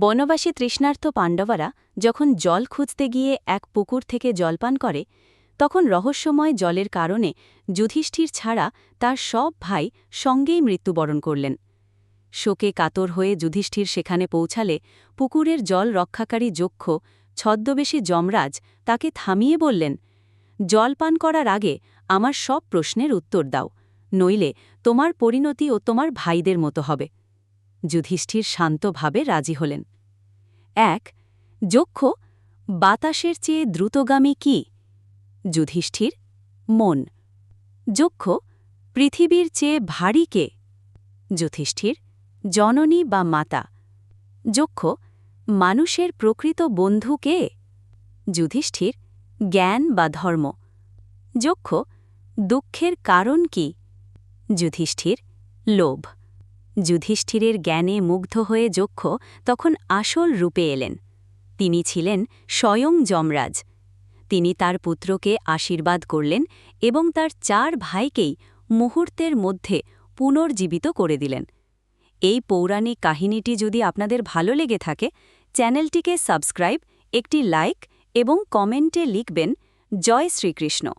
বনবাসী তৃষ্ণার্থ পাণ্ডবরা যখন জল খুঁজতে গিয়ে এক পুকুর থেকে জলপান করে, তখন রহস্যময় জলের কারণে যুধিষ্ঠির ছাড়া তার সব ভাই সঙ্গেই মৃত্যুবরণ করলেন। শোকে কাতর হয়ে যুধিষ্ঠির সেখানে পৌঁছালে পুকুরের জল রক্ষাকারী যক্ষ, ছদ্মবেশী যমরাজ তাকে থামিয়ে বললেন, জল পান করার আগে আমার সব প্রশ্নের উত্তর দাও, নইলে তোমার পরিণতি ও তোমার ভাইদের মতো হবে। যুধিষ্ঠির শান্তভাবে রাজি হলেন। এক, যক্ষ, বাতাসের চেয়ে দ্রুতগামী কি? যুধিষ্ঠির, মন। যক্ষ, পৃথিবীর চেয়ে ভারী কে? যুধিষ্ঠির, জননী বা মাতা। যক্ষ, মানুষের প্রকৃত বন্ধু কে? যুধিষ্ঠির, জ্ঞান বা ধর্ম। যক্ষ, দুঃখের কারণ কি? যুধিষ্ঠির, লোভ। যুধিষ্ঠিরের জ্ঞানে মুগ্ধ হয়ে যক্ষ তখন আসল রূপে এলেন। তিনি ছিলেন স্বয়ং যমরাজ। তিনি তার পুত্রকে আশীর্বাদ করলেন এবং তার চার ভাইকেই মুহূর্তের মধ্যে পুনর্জীবিত করে দিলেন। এই পৌরাণিক কাহিনীটি যদি আপনাদের ভালো লেগে থাকে, চ্যানেলটিকে সাবস্ক্রাইব, একটি লাইক এবং কমেন্টে লিখবেন, জয় শ্রীকৃষ্ণ।